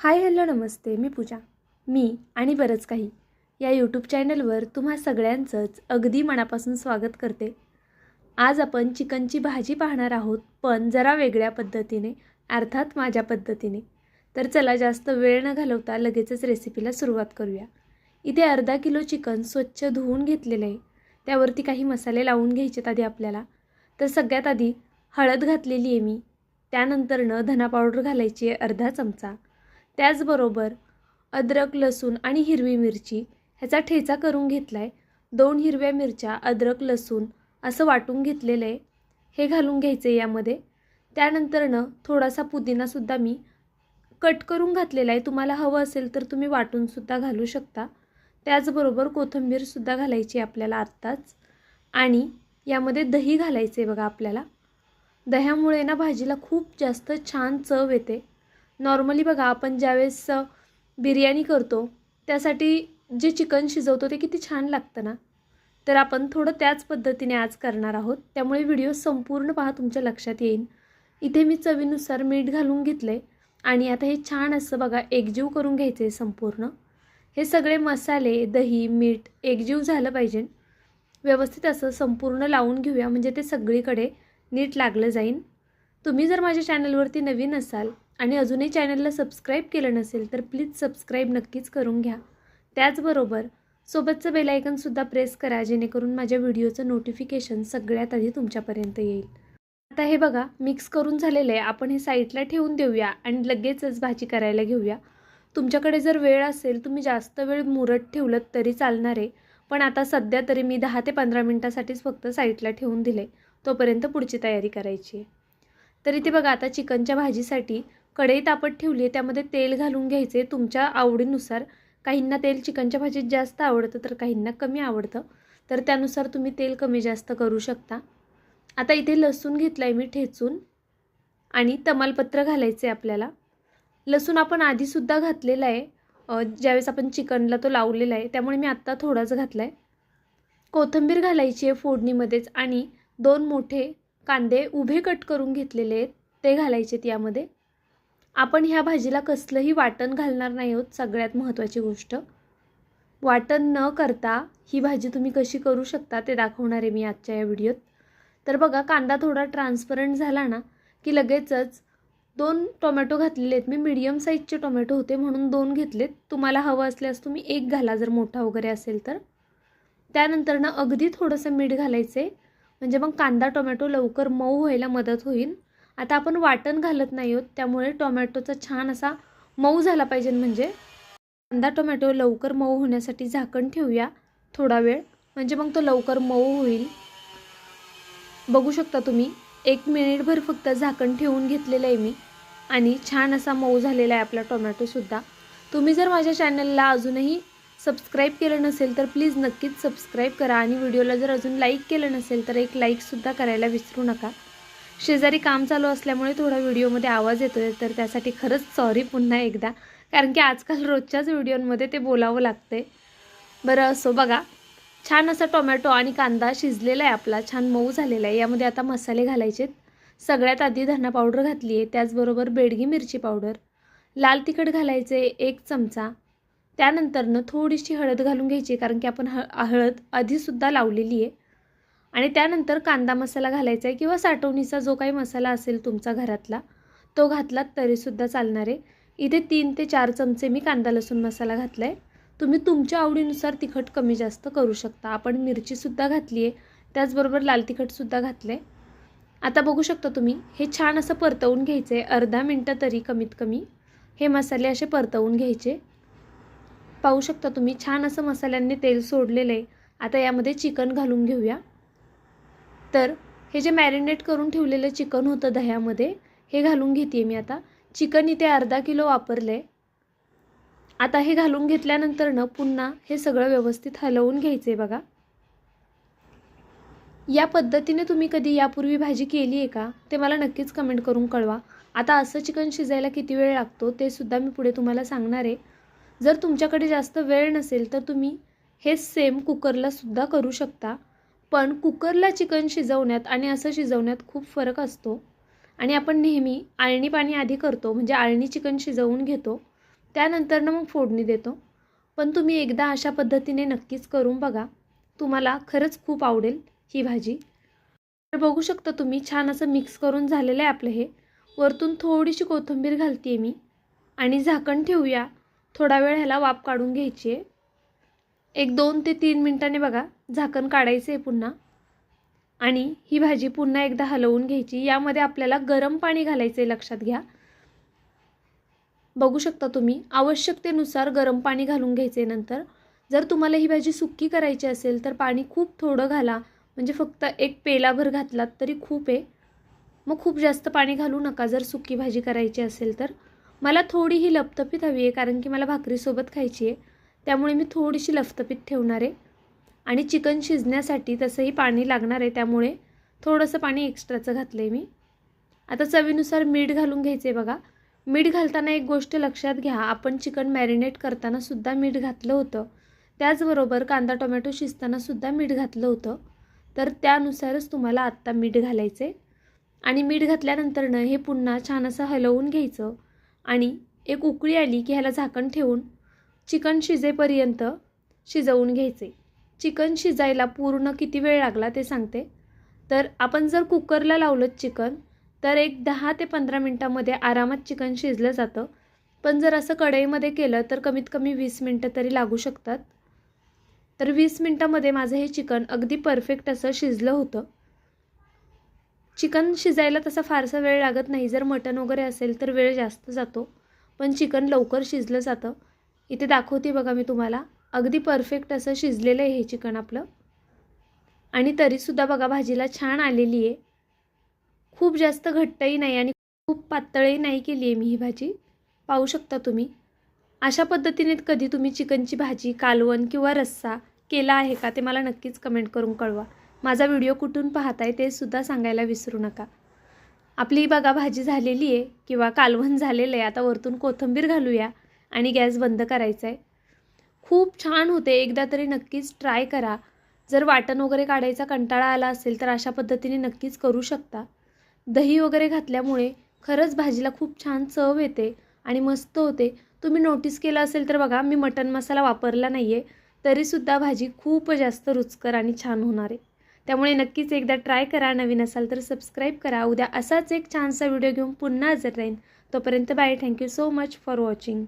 Hi hello नमस्ते. मी पूजा. मी आणि बरंच काही. या यूट्यूब चॅनलवर तुम्हा सगळ्यांचंच अगदी मनापासून स्वागत करते. आज आपण चिकनची भाजी पाहणार आहोत पण जरा वेगळ्या पद्धतीने अर्थात माझ्या पद्धतीने. तर चला जास्त वेळ न घालवता लगेचच रेसिपीला सुरुवात करूया. इथे अर्धा किलो चिकन स्वच्छ धुवून घेतलेलं आहे. त्यावरती काही मसाले लावून घ्यायचेत आधी आपल्याला. तर सगळ्यात आधी हळद घातलेली आहे मी. त्यानंतरनं धना पावडर घालायची आहे अर्धा चमचा. त्याचबरोबर अद्रक लसूण आणि हिरवी मिरची ह्याचा ठेचा करून घेतला आहे दोन हिरव्या मिरच्या अद्रक लसूण असं वाटून घेतलेलं आहे. हे घालून घ्यायचं आहे यामध्ये. त्यानंतरनं थोडासा पुदिनासुद्धा मी कट करून घातलेला आहे. तुम्हाला हवं असेल तर तुम्ही वाटूनसुद्धा घालू शकता. त्याचबरोबर कोथिंबीरसुद्धा घालायची आहे आपल्याला आत्ताच. आणि यामध्ये दही घालायचं आहे बघा आपल्याला. दह्यामुळे ना भाजीला खूप जास्त छान चव येते. नॉर्मली बघा आपण ज्यावेळेस बिर्याणी करतो त्यासाठी जे चिकन शिजवतो ते किती छान लागतं ना? तर आपण थोडं त्याच पद्धतीने आज करणार आहोत. त्यामुळे व्हिडिओ संपूर्ण पहा तुमच्या लक्षात येईल इथे मी चवीनुसार मीठ घालून घेतले आणि आता हे छान असं बघा एकजीव करून घ्यायचं आहे संपूर्ण. हे सगळे मसाले दही मीठ एकजीव झालं पाहिजे. व्यवस्थित असं संपूर्ण लावून घेऊया म्हणजे ते सगळीकडे नीट लागलं जाईल तुम्ही जर माझ्या चॅनलवरती नवीन असाल आणि अजूनही चॅनलला सबस्क्राईब केलं नसेल तर प्लीज सबस्क्राईब नक्कीच करून घ्या. त्याचबरोबर सोबतचं बेलायकनसुद्धा प्रेस करा जेणेकरून माझ्या व्हिडिओचं नोटिफिकेशन सगळ्यात आधी तुमच्यापर्यंत येईल. आता हे बघा मिक्स करून झालेलं आहे. आपण हे साईडला ठेवून देऊया आणि लगेचच भाजी करायला घेऊया. तुमच्याकडे जर वेळ असेल तुम्ही जास्त वेळ मुरत ठेवलं तरी चालणार आहे. पण आता सध्या तरी मी दहा ते पंधरा मिनटासाठीच फक्त साईडला ठेवून दिले तोपर्यंत पुढची तयारी करायची आहे. तर इथे बघा आता चिकनच्या भाजीसाठी कढई तापत ठेवली आहे त्यामध्ये तेल घालून घ्यायचे तुमच्या आवडीनुसार. काहींना तेल चिकनच्या भाजीत जास्त आवडतं तर काहींना कमी आवडतं. तर त्यानुसार तुम्ही तेल कमी जास्त करू शकता. आता इथे लसूण घेतला आहे मी ठेचून आणि तमालपत्र घालायचं आहे आपल्याला. लसूण आपण आधीसुद्धा घातलेला आहे. ज्यावेळेस आपण चिकनला तो लावलेला आहे त्यामुळे मी आत्ता थोडाच घातला आहे कोथिंबीर घालायची आहे फोडणीमध्येच आणि दोन मोठे कांदे उभे कट करून घेतलेले आहेत ते घालायचे आहेत यामध्ये. आपण ह्या भाजीला कसलंही वाटण घालणार नाही आहोत सगळ्यात महत्त्वाची गोष्ट. वाटण न करता ही भाजी तुम्ही कशी करू शकता ते दाखवणार आहे मी आजच्या या व्हिडिओत. तर बघा कांदा थोडा ट्रान्सपरंट झाला ना की लगेचच दोन टोमॅटो घातलेले आहेत. मी मीडियम साईजचे टोमॅटो होते म्हणून दोन घेतलेत. तुम्हाला हवं असल्यास तुम्ही एक घाला जर मोठा वगैरे असेल तर. त्यानंतर ना अगदी थोडंसं मीठ घालायचं आहे म्हणजे मग कांदा टोमॅटो लवकर मऊ व्हायला मदत होईल. आता आपण वाटण घालत नाही आहोत त्यामुळे टोमॅटोचा छान असा मऊ झाला पाहिजे. म्हणजे कांदा टोमॅटो लवकर मऊ होण्यासाठी झाकण ठेवूया थोडा वेळ. म्हणजे मग तो लवकर मऊ होईल. बघू शकता तुम्ही एक मिनिटभर फक्त झाकण ठेवून घेतलेलं आहे मी. आणि छान असा मऊ झालेला आहे आपला टोमॅटोसुद्धा तुम्ही जर माझ्या चॅनलला अजूनही सबस्क्राईब केलं नसेल तर प्लीज नक्कीच सबस्क्राईब करा. आणि व्हिडिओला जर अजून लाईक केलं नसेल तर एक लाईकसुद्धा करायला विसरू नका. शेजारी काम चालू असल्यामुळे थोडा व्हिडिओमध्ये आवाज येतो आहे तर त्यासाठी खरंच सॉरी पुन्हा एकदा. कारण की आजकाल रोजच्याच व्हिडिओमध्ये ते बोलावं लागते बरं असो बघा. छान असा टोमॅटो आणि कांदा शिजलेला आहे आपला. छान मऊ झालेला आहे. यामध्ये आता मसाले घालायचे सगळ्यात आधी धना पावडर घातली आहे. त्याचबरोबर बेडगी मिरची पावडर. लाल तिखट घालायचे एक चमचा. त्यानंतरनं थोडीशी हळद घालून घ्यायची कारण की आपण ह हळद आधीसुद्धा लावलेली आहे. आणि त्यानंतर कांदा मसाला घालायचा आहे किंवा साठवणीचा जो काही मसाला असेल तुमचा घरातला तो घातलात तरीसुद्धा चालणार. आहे इथे तीन ते चार चमचे मी कांदा लसूण मसाला घातला आहे तुम्ही तुमच्या आवडीनुसार तिखट कमी जास्त करू शकता. आपण मिरचीसुद्धा घातली आहे त्याचबरोबर लाल तिखटसुद्धा घातलं आहे आता बघू शकता तुम्ही हे छान असं परतवून घ्यायचं आहे अर्धा मिनटं तरी कमीत कमी. हे मसाले असे परतवून घ्यायचे. पाहू शकता तुम्ही छान असं मसाल्यांनी तेल सोडलेलं आहे आता यामध्ये चिकन घालून घेऊया. तर हे जे मॅरिनेट करून ठेवलेलं चिकन होतं दह्यामध्ये हे घालून घेते मी आता. चिकन इथे अर्धा किलो वापरलं. आहे आता हे घालून घेतल्यानंतर पुन्हा हे सगळं व्यवस्थित हलवून घ्यायचं आहे बघा. या पद्धतीने तुम्ही कधी यापूर्वी भाजी केली आहे का ते मला नक्कीच कमेंट करून कळवा. आता असं चिकन शिजायला किती वेळ लागतो ते सुद्धा मी पुढे तुम्हाला सांगणार आहे. जर तुमच्याकडे जास्त वेळ नसेल तर तुम्ही हे सेम कुकरला सुद्धा करू शकता. पण कुकरला चिकन शिजवण्यात आणि असं शिजवण्यात खूप फरक असतो. आणि आपण नेहमी आळणी पाणी आधी करतो म्हणजे आळणी चिकन शिजवून घेतो. त्यानंतरनं मग फोडणी देतो. पण तुम्ही एकदा अशा पद्धतीने नक्कीच करून बघा. तुम्हाला खरंच खूप आवडेल ही भाजी. तर बघू शकता तुम्ही छान असं मिक्स करून झालेलं आहे आपलं हे. वरतून थोडीशी कोथिंबीर घालते मी. आणि झाकण ठेवूया. थोडा वेळ ह्याला वाफ काढून घ्यायची आहे. एक दोन ते तीन मिनटाने बघा झाकण काढायचं आहे पुन्हा. आणि ही भाजी पुन्हा एकदा हलवून घ्यायची. यामध्ये आपल्याला गरम पाणी घालायचं आहे लक्षात घ्या. बघू शकता तुम्ही आवश्यकतेनुसार गरम पाणी घालून घ्यायचे नंतर. जर तुम्हाला ही भाजी सुक्की करायची असेल तर पाणी खूप थोडं घाला. म्हणजे फक्त एक पेलाभर घातलात तरी खूप आहे. मग खूप जास्त पाणी घालू नका जर सुक्की भाजी करायची असेल तर. मला थोडी ही लपतपीत हवी आहे कारण की मला भाकरीसोबत खायची आहे. त्यामुळे मी थोडीशी लफतपीत ठेवणार आहे. आणि चिकन शिजण्यासाठी तसंही पाणी लागणार आहे त्यामुळे थोडंसं पाणी एक्स्ट्राचं घातलं आहे मी. आता चवीनुसार मीठ घालून घ्यायचं आहे बघा. मीठ घालताना एक गोष्ट लक्षात घ्या आपण चिकन मॅरिनेट करताना सुद्धा मीठ घातलं होतं. त्याचबरोबर कांदा टोमॅटो शिजताना सुद्धा मीठ घातलं होतं. तर त्यानुसारच तुम्हाला आत्ता मीठ घालायचं आहे आणि मीठ घातल्यानंतरनं हे पुन्हा छान असं हलवून घ्यायचं. आणि एक उकळी आली की ह्याला झाकण ठेवून चिकन शिजेपर्यंत शिजवून घ्यायचे. चिकन शिजायला पूर्ण किती वेळ लागला ते सांगते. तर आपण जर कुकरला लावलं चिकन तर एक दहा ते पंधरा मिनटामध्ये आरामात चिकन शिजलं जातं. पण जर असं कढईमध्ये केलं तर कमीत कमी वीस मिनटं तरी लागू शकतात. तर वीस मिनटामध्ये माझं हे चिकन अगदी परफेक्ट असं शिजलं होतं. चिकन शिजायला तसा फारसा वेळ लागत नाही. जर मटण वगैरे असेल तर वेळ जास्त जातो. पण चिकन लवकर शिजलं जातं. इथे दाखवते बघा मी तुम्हाला. अगदी परफेक्ट असं शिजलेलं आहे हे चिकन आपलं. आणि तरीसुद्धा बघा भाजीला छान आलेली आहे. खूप जास्त घट्टही नाही आणि खूप पातळही नाही केली आहे मी ही भाजी. पाहू शकता तुम्ही. अशा पद्धतीने कधी तुम्ही चिकनची भाजी कालवण किंवा रस्सा केला आहे का ते मला नक्कीच कमेंट करून कळवा. माझा व्हिडिओ कुठून पाहताय ते सुद्धा सांगायला विसरू नका. आपली बघा भाजी झालेली आहे किंवा कालवण झालेलं आहे. आता वरतून कोथिंबीर घालूया. आणि गॅस बंद करायचा आहे खूप छान होते. एकदा तरी नक्कीच ट्राय करा. जर वाटण वगैरे काढायचा कंटाळा आला असेल तर अशा पद्धतीने नक्कीच करू शकता. दही वगैरे घातल्यामुळे खरंच भाजीला खूप छान चव येते आणि मस्त होते. तुम्ही नोटीस केलं असेल तर बघा मी मटन मसाला वापरला नाही आहे तरीसुद्धा भाजी खूप जास्त रुचकर आणि छान होणार आहे. त्यामुळे नक्कीच एकदा ट्राय करा. नवीन असाल तर सबस्क्राईब करा. उद्या असाच एक छानसा व्हिडिओ घेऊन पुन्हा हजर राहीन. तोपर्यंत bye thank you so much for watching